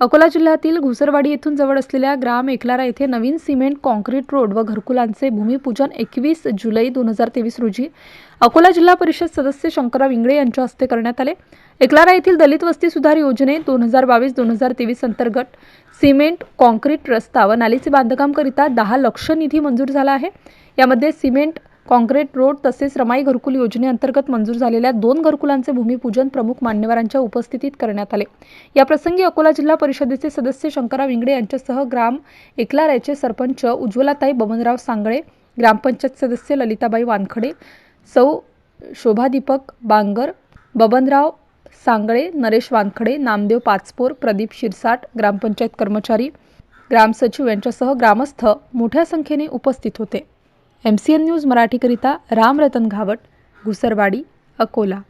अकोला जिल्ह्यातील घुसरवाडी येथून जवळ असलेल्या ग्राम एकलारा येथे नवीन सिमेंट कॉन्क्रीट रोड व घरकुलांचे भूमिपूजन एकवीस जुलै दोन हजार तेवीस रोजी अकोला जिल्हा परिषद सदस्य शंकरराव इंगळे यांच्या हस्ते करण्यात आले. एकलारा येथील दलित वस्ती सुधार योजने दोन हजार बावीस दोन हजार तेवीस अंतर्गत सिमेंट कॉन्क्रीट रस्ता व नालीचे बांधकामकरिता दहा लक्ष निधी मंजूर झाला आहे. यामध्ये सिमेंट काँक्रीट रोड तसेच रमाई घरकुल योजनेअंतर्गत मंजूर झालेल्या दोन घरकुलांचे भूमिपूजन प्रमुख मान्यवरांच्या उपस्थितीत करण्यात आले. याप्रसंगी अकोला जिल्हा परिषदेचे सदस्य शंकरराव इंगडे यांच्यासह ग्राम एकलाऱ्याचे सरपंच उज्ज्वलाताई बबनराव सांगळे ग्रामपंचायत सदस्य ललिताबाई वानखडे सौ शोभादीपक बांगर बबनराव सांगळे नरेश वानखडे नामदेव पाचपोर प्रदीप शिरसाट ग्रामपंचायत कर्मचारी ग्रामसचिव यांच्यासह ग्रामस्थ मोठ्या संख्येने उपस्थित होते. एम सी एन न्यूज मराठीकरिता रामरतन घावट घुसरवाडी अकोला.